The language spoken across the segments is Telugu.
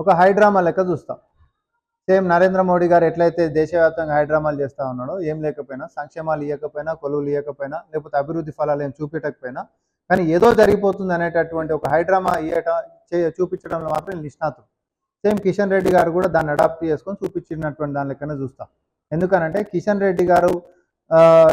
ఒక హైడ్రామా లెక్క చూస్తాం. సేమ్ నరేంద్ర మోడీ గారు ఎట్లయితే దేశవ్యాప్తంగా హైడ్రామాలు చేస్తూ ఉన్నాడో ఏం లేకపోయినా సంక్షేమాలు ఇవ్వకపోయినా కొలువులు ఇవ్వకపోయినా లేకపోతే అభివృద్ధి ఫలాలు ఏం చూపించకపోయినా కానీ ఏదో జరిగిపోతుంది అనేటటువంటి ఒక హైడ్రామా ఇవ్వటం చూపించడంలో మాత్రం నిష్ణాతుడు. సేమ్ కిషన్ రెడ్డి గారు కూడా దాన్ని అడాప్ట్ చేసుకొని చూపించినటువంటి దాని లెక్కనే చూస్తాం. ఎందుకనంటే కిషన్ రెడ్డి గారు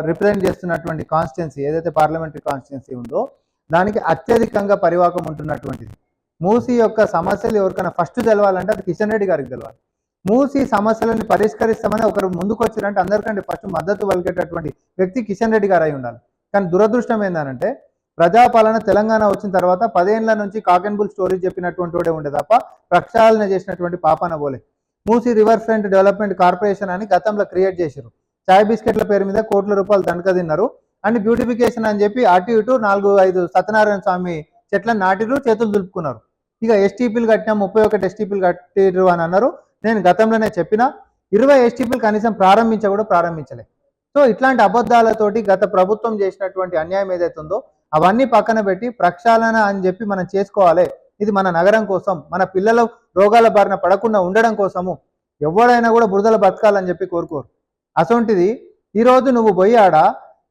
రిప్రజెంట్ చేస్తున్నటువంటి కాన్స్టిట్యున్సీ ఏదైతే పార్లమెంటరీ కాన్స్టిట్యున్సీ ఉందో దానికి అత్యధికంగా పరివాకం ఉంటున్నటువంటిది. మూసీ యొక్క సమస్యలు ఎవరికైనా ఫస్ట్ తెలవాలంటే అది కిషన్ రెడ్డి గారికి తెలవాలి. మూసీ సమస్యలను పరిష్కరిస్తామని ఒకరు ముందుకు వచ్చిరంటే అందరికంటే ఫస్ట్ మద్దతు పలికేటటువంటి వ్యక్తి కిషన్ రెడ్డి గారు అయి ఉండాలి. కానీ దురదృష్టం ఏంటంటే ప్రజాపాలన తెలంగాణ వచ్చిన తర్వాత పదేళ్ళ నుంచి కాకెన్బుల్ స్టోరీ చెప్పినటువంటి వాడే ఉండే తప్ప ప్రక్షాళన చేసినటువంటి పాపన పోలే. Musi river front development corporation అని గతంలో క్రియేట్ చేశారు చాయ్ బిస్కెట్ల పేరు మీద కోట్ల రూపాయలు దండక తిన్నారు. అండ్ బ్యూటిఫికేషన్ అని చెప్పి అటు ఇటు నాలుగు ఐదు సత్యనారాయణ స్వామి చెట్లను నాటిరు చేతులు దులుపుకున్నారు. ఇక ఎస్టీపీలు కట్టినా ముప్పై ఒకటి ఎస్టీపీలు కట్టిరు అని అన్నారు. నేను గతంలోనే చెప్పిన ఇరవై ఎస్టీపీలు కనీసం ప్రారంభించ కూడా ప్రారంభించలే. సో ఇట్లాంటి అబద్ధాలతోటి గత ప్రభుత్వం చేసినటువంటి అన్యాయం ఏదైతే ఉందో అవన్నీ పక్కన పెట్టి ప్రక్షాళన అని చెప్పి మనం చేసుకోవాలి. ఇది మన నగరం కోసం మన పిల్లల రోగాల బారిన పడకుండా ఉండడం కోసము ఎవడైనా కూడా బురదలు బతకాలని చెప్పి కోరుకోరు. అసొంటిది ఈరోజు నువ్వు పోయి ఆడ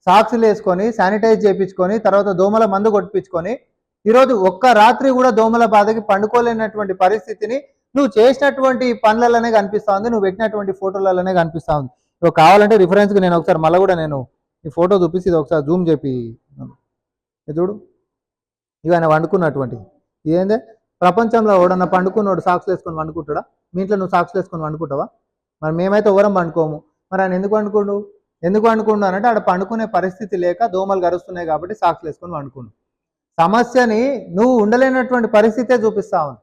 సాక్సులు వేసుకొని శానిటైజ్ చేయించుకొని తర్వాత దోమల మందు కొట్టించుకొని ఈరోజు ఒక్క రాత్రి కూడా దోమల బాధకి పండుకోలేనటువంటి పరిస్థితిని నువ్వు చేసినటువంటి పనులలోనే కనిపిస్తా ఉంది నువ్వు పెట్టినటువంటి ఫోటోలలోనే కనిపిస్తా ఉంది. ఇవి కావాలంటే రిఫరెన్స్కి నేను ఒకసారి మళ్ళీ కూడా నేను ఈ ఫోటో చూపిస్తే ఇది ఒకసారి జూమ్ చెప్పి చూడు. ఇవి ఆయన వండుకున్నటువంటిది. ఇదేందే? ప్రపంచంలో ఎవడన్నా పండుకున్నాడు సాక్స్ వేసుకొని వండుకుంటాడా? మీ ఇంట్లో నువ్వు సాక్స్ వేసుకొని వండుకుంటావా? మరి మేమైతే ఎవరం పండుకోము మరి ఆయన ఎందుకు వండుకోండు? ఎందుకు వండుకుండు అంటే ఆడ పండుకునే పరిస్థితి లేక దోమలు గరుస్తున్నాయి కాబట్టి సాక్స్ వేసుకొని వండుకుండు. సమస్యని నువ్వు ఉండలేనటువంటి పరిస్థితే చూపిస్తా ఉంది.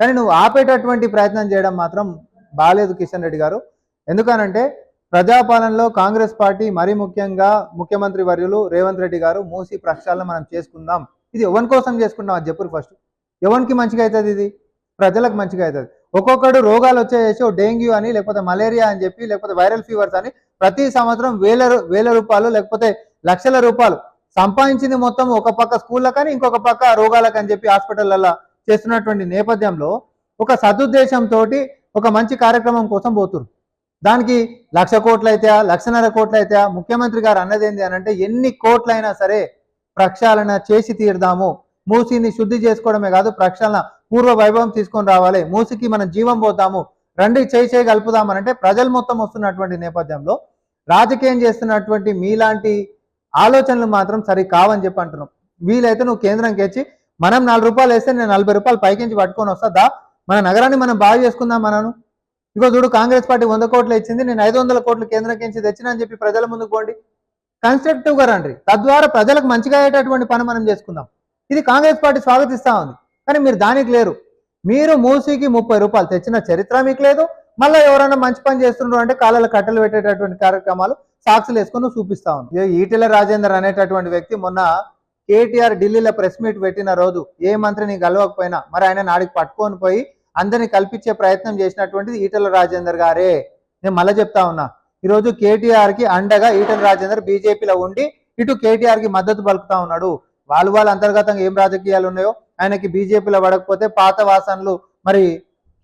కానీ నువ్వు ఆపేటటువంటి ప్రయత్నం చేయడం మాత్రం బాగాలేదు కిషన్ రెడ్డి గారు. ఎందుకనంటే ప్రజాపాలనలో కాంగ్రెస్ పార్టీ మరీ ముఖ్యంగా ముఖ్యమంత్రి వర్యులు రేవంత్ రెడ్డి గారు మూసి ప్రక్షాళన మనం చేసుకుందాం. ఇది ఎవరి కోసం చేసుకుంటాం అది చెప్పురు ఫస్ట్. ఎవరికి మంచిగా అవుతుంది ఇది? ప్రజలకు మంచిగా అవుతుంది. ఒక్కొక్కడు రోగాలు వచ్చేసి డెంగ్యూ అని లేకపోతే మలేరియా అని చెప్పి లేకపోతే వైరల్ ఫీవర్స్ అని ప్రతి సంవత్సరం వేల రూ- వేల రూపాయలు లేకపోతే లక్షల రూపాయలు సంపాదించింది మొత్తం ఒక పక్క స్కూళ్ళ కానీ ఇంకొక పక్క రోగాలకు అని చెప్పి హాస్పిటల్లో చేస్తున్నటువంటి నేపథ్యంలో ఒక సదుద్దేశంతో ఒక మంచి కార్యక్రమం కోసం పోతురు దానికి లక్ష కోట్లు అయితే లక్షన్నర కోట్లు అయితే ముఖ్యమంత్రి గారు అన్నది ఏంది అని అంటే ఎన్ని కోట్లైనా సరే ప్రక్షాళన చేసి తీరుదాము. మూసిని శుద్ధి చేసుకోవడమే కాదు ప్రక్షాళన పూర్వ వైభవం తీసుకొని రావాలి. మూసికి మనం జీవం పోతాము రండి చేయి చేయి కలుపుదామనంటే ప్రజలు మొత్తం వస్తున్నటువంటి నేపథ్యంలో రాజకీయం చేస్తున్నటువంటి మీలాంటి ఆలోచనలు మాత్రం సరి కావని చెప్పి అంటున్నాం. వీలైతే నువ్వు కేంద్రంకి వచ్చి మనం నాలుగు రూపాయలు వేస్తే నేను నలభై రూపాయలు పైకించి పట్టుకొని వస్తుందా మన నగరాన్ని మనం బాగా చేసుకుందాం మనను. ఇగో చూడు కాంగ్రెస్ పార్టీ వంద కోట్లు ఇచ్చింది నేను ఐదు వందల కోట్లు కేంద్రం నుంచి తెచ్చినా అని చెప్పి ప్రజల ముందుకు పోండి. కన్స్ట్రక్టివ్గా రండి. తద్వారా ప్రజలకు మంచిగా అయ్యేటటువంటి పని మనం చేసుకుందాం. ఇది కాంగ్రెస్ పార్టీ స్వాగతిస్తా ఉంది. కానీ మీరు దానికి లేరు. మీరు మూసీకి ముప్పై రూపాయలు తెచ్చిన చరిత్ర మీకు లేదు. మళ్ళీ ఎవరైనా మంచి పని చేస్తుండ్రు అంటే కాళ్ళలో కట్టెలు పెట్టేటటువంటి కార్యక్రమాలు సాక్షులు వేసుకొని చూపిస్తా ఉంది ఈటెల రాజేందర్ అనేటటువంటి వ్యక్తి మొన్న కేటీఆర్ ఢిల్లీలో ప్రెస్ మీట్ పెట్టిన రోజు ఏ మంత్రిని కలవకపోయినా మరి ఆయన నాడికి పట్టుకొని పోయి అందరినీ కల్పించే ప్రయత్నం చేసినటువంటిది ఈటెల రాజేందర్ గారే. నేను మళ్ళీ చెప్తా ఉన్నా ఈరోజు కేటీఆర్కి అండగా ఈటెల రాజేందర్ బీజేపీలో ఉండి ఇటు కేటీఆర్కి మద్దతు పలుకుతా ఉన్నాడు. వాళ్ళు వాళ్ళ అంతర్గతంగా ఏం రాజకీయాలు ఉన్నాయో ఆయనకి బీజేపీలో పడకపోతే పాత వాసనలు మరి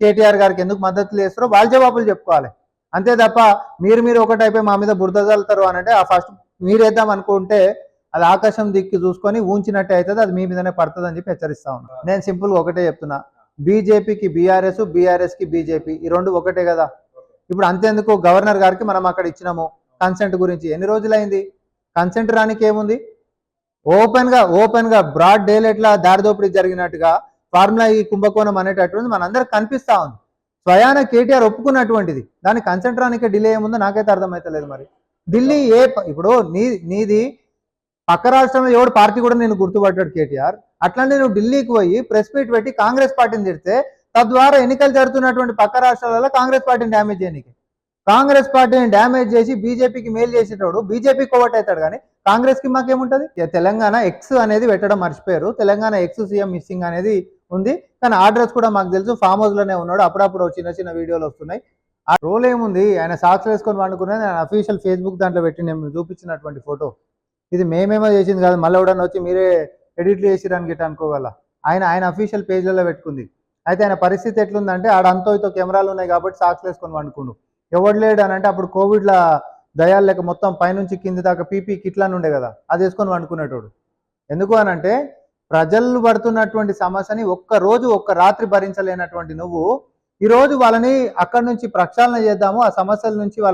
కేటీఆర్ గారికి ఎందుకు మద్దతు చేస్తారో వాళ్ళ జవాబులు చెప్పుకోవాలి. అంతే తప్ప మీరు మీరు ఒకటైపోయి మా మీద బురద చల్లుతారు అని అంటే ఆ ఫస్ట్ మీరేద్దాం అనుకుంటే అది ఆకాశం దిక్కి చూసుకొని ఊంచినట్టే అవుతుంది అది మీ మీదనే పడుతుంది అని చెప్పి హెచ్చరిస్తా ఉన్నాను నేను సింపుల్గా ఒకటే చెప్తున్నా. బీజేపీకి బీఆర్ఎస్ బీఆర్ఎస్కి బీజేపీ ఈ రెండు ఒకటే కదా. ఇప్పుడు అంతేందుకు గవర్నర్ గారికి మనం అక్కడ ఇచ్చినాము కన్సెంట్ గురించి. ఎన్ని రోజులైంది? కన్సెంట్ రానికి ఏముంది ఓపెన్గా ఓపెన్గా బ్రాడ్ డేలెట్ లా దారిదోపిడీ జరిగినట్టుగా ఫార్ములా ఈ కుంభకోణం అనేటటువంటిది మనందరికి కనిపిస్తా ఉంది. స్వయాన కేటీఆర్ ఒప్పుకున్నటువంటిది. దాని కన్సెంట్రానికి డిలే ఏముందో నాకైతే అర్థమైతలేదు మరి. ఢిల్లీ ఏ ఇప్పుడు నీ నీది పక్క రాష్ట్రంలో ఎవడు పార్టీ కూడా నేను గుర్తుపట్టాడు కేటీఆర్. అట్లాంటి నువ్వు ఢిల్లీకి పోయి ప్రెస్ మీట్ పెట్టి కాంగ్రెస్ పార్టీని తిడితే తద్వారా ఎన్నికలు జరుగుతున్నటువంటి పక్క రాష్ట్రాలలో కాంగ్రెస్ పార్టీని డ్యామేజ్ చేయడానికి కాంగ్రెస్ పార్టీని డ్యామేజ్ చేసి బీజేపీకి మేలు చేసేటోడు బీజేపీ కోవట్ అవుతాడు కానీ కాంగ్రెస్కి మాకేముంటది తెలంగాణ ఎక్స్ అనేది పెట్టడం మర్చిపోయారు. తెలంగాణ ఎక్స్ సీఎం మిస్సింగ్ అనేది ఉంది. కానీ అడ్రస్ కూడా మాకు తెలుసు. ఫామ్ హౌస్లోనే ఉన్నాడు. అప్పుడప్పుడు చిన్న చిన్న వీడియోలు వస్తున్నాయి. ఆ రోల్ ఏముంది? ఆయన సాక్స్ వేసుకొని వండుకునేది ఆయన అఫీషియల్ ఫేస్బుక్ దాంట్లో పెట్టి నేను చూపించినటువంటి ఫోటో ఇది మేమేమో చేసింది కాదు. మళ్ళీ ఎవడన్నా వచ్చి మీరే ఎడిట్లు చేసిరని గిట్ట అనుకోగల ఆయన ఆయన అఫీషియల్ పేజ్లలో పెట్టుకుంది. అయితే ఆయన పరిస్థితి ఎట్లుందంటే ఆడ అంతో ఇతో కెమెరాలు ఉన్నాయి కాబట్టి సాక్స్ వేసుకొని వండుకుండు ఎవడు లేడు అని అంటే అప్పుడు కోవిడ్లో దయాలు లేక మొత్తం పైనుంచి కింది దాకా పీపీ కిట్లని ఉండే కదా. అది వేసుకొని వండుకునేటోడు ఎందుకు అని అంటే ప్రజలు పడుతున్నటువంటి సమస్యని ఒక్క రోజు ఒక్క రాత్రి భరించలేనటువంటి నువ్వు ఈ రోజు వాళ్ళని అక్కడి నుంచి ప్రక్షాళన చేద్దాము ఆ సమస్యల నుంచి వాళ్ళకి